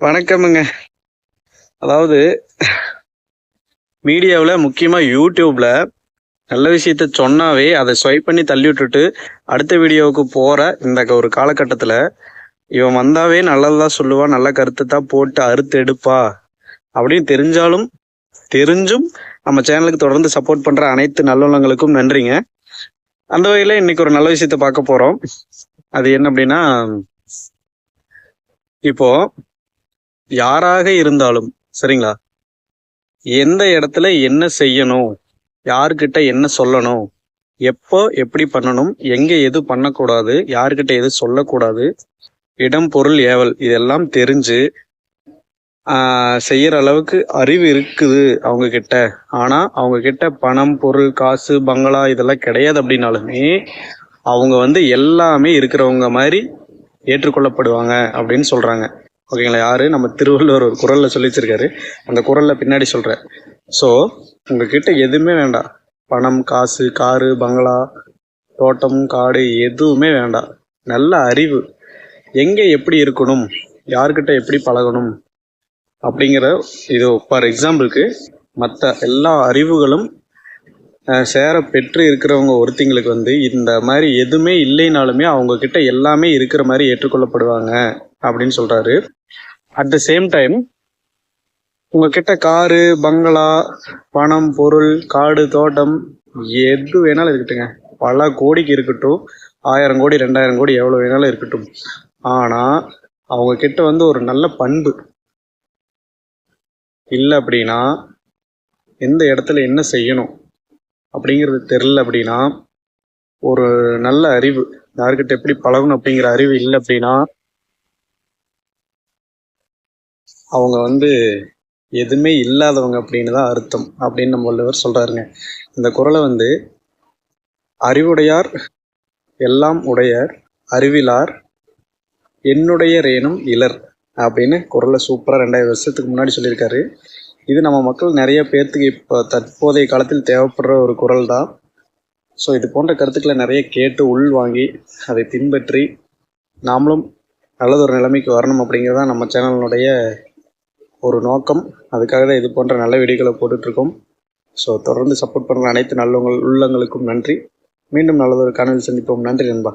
வணக்கமுங்க. அதாவது மீடியாவில் முக்கியமாக யூடியூப்பில் நல்ல விஷயத்த சொன்னாவே அதை ஸ்வைப் பண்ணி தள்ளி விட்டுட்டு அடுத்த வீடியோவுக்கு போகிற இந்த ஒரு காலகட்டத்தில் இவன் வந்தாவே நல்லதான் சொல்லுவான் நல்ல கருத்தை தான் போட்டு அறுத்து எடுப்பா அப்படின்னு தெரிஞ்சாலும் தெரிஞ்சும் நம்ம சேனலுக்கு தொடர்ந்து சப்போர்ட் பண்ணுற அனைத்து நல்லுள்ளங்களுக்கும் நன்றிங்க. அந்த வகையில் இன்னைக்கு ஒரு நல்ல விஷயத்த பார்க்க போகிறோம் அது என்ன அப்படின்னா இப்போது யாராக இருந்தாலும் சரிங்களா? எந்த இடத்துல என்ன செய்யணும்? யார்கிட்ட என்ன சொல்லணும்? எப்போ எப்படி பண்ணணும்? எங்கே எது பண்ணக்கூடாது? யார்கிட்ட எது சொல்லக்கூடாது? இடம் பொருள் ஏவல் இதெல்லாம் தெரிஞ்சு செய்கிற அளவுக்கு அறிவு இருக்குது அவங்க கிட்ட அவங்கக்கிட்ட அவங்க கிட்ட பணம் பொருள் காசு பங்களா இதெல்லாம் கிடையாது அப்படின்னாலுமே அவங்க வந்து எல்லாமே இருக்கிறவங்க மாதிரி ஏற்றுக்கொள்ளப்படுவாங்க அப்படின்னு சொல்கிறாங்க ஓகேங்களா? யாரு? நம்ம திருவள்ளுவர் ஒரு குரலில் சொல்லி வச்சிருக்காரு அந்த குரலில் பின்னாடி சொல்கிறேன் ஸோ உங்ககிட்ட எதுவுமே வேண்டாம் பணம் காசு காரு பங்களா தோட்டம் காடு எதுவுமே வேண்டாம் நல்ல அறிவு. எங்கே எப்படி இருக்கணும்? யார்கிட்ட எப்படி பழகணும்? அப்படிங்கிற இது ஃபார் எக்ஸாம்பிளுக்கு மற்ற எல்லா அறிவுகளும் அஹ், சேர பெற்று இருக்கிறவங்க ஒருத்திங்களுக்கு வந்து இந்த மாதிரி எதுவுமே இல்லைனாலுமே அவங்கக்கிட்ட எல்லாமே இருக்கிற மாதிரி ஏற்றுக்கொள்ளப்படுவாங்க அப்படின்னு சொல்கிறாரு அட் த சேம் டைம் உங்ககிட்ட காரு பங்களா பணம் பொருள் காடு தோட்டம் எது வேணாலும் இருக்கட்டுங்க. பல கோடிக்கு இருக்கட்டும் ஆயிரம் கோடி ரெண்டாயிரம் கோடி எவ்வளோ வேணாலும் இருக்கட்டும். ஆனால் அவங்க கிட்ட வந்து ஒரு நல்ல பண்பு. இல்லை அப்படின்னா எந்த இடத்துல என்ன செய்யணும்? அப்படிங்கிறது தெரில அப்படின்னா ஒரு நல்ல அறிவு. யாருக்கிட்ட எப்படி பழகணும் அப்படிங்கிற அறிவு இல்லை அப்படின்னா அவங்க வந்து எதுவுமே இல்லாதவங்க அப்படின்னு தான் அர்த்தம் அப்படின்னு நம்ம உள்ளவர் சொல்கிறாருங்க இந்த குறளை வந்து அறிவுடையார் எல்லாம் உடையார் அறிவிலார் என்னுடைய ரேனும் இலர் அப்படின்னு குரலை சூப்பராக ரெண்டாயிரம் வருஷத்துக்கு முன்னாடி சொல்லியிருக்காரு. இது நம்ம மக்கள் நிறைய பேர்த்துக்கு இப்போ தற்போதைய காலத்தில் தேவைப்படுற ஒரு குரல் தான் ஸோ இது போன்ற கருத்துக்களை நிறைய கேட்டு உள் வாங்கி அதை பின்பற்றி நாமளும் நல்லது ஒரு நிலைமைக்கு வரணும் அப்படிங்கிறது தான் நம்ம சேனலினுடைய ஒரு நோக்கம். அதுக்காக தான் இது போன்ற நல்ல வீடியோக்களை போட்டுட்ருக்கோம். ஸோ தொடர்ந்து சப்போர்ட் பண்ணுற அனைத்து நல்லவங்கள் உள்ளங்களுக்கும் நன்றி. மீண்டும் நல்லதொரு காணொலி சந்திப்போம். நன்றி நண்பா.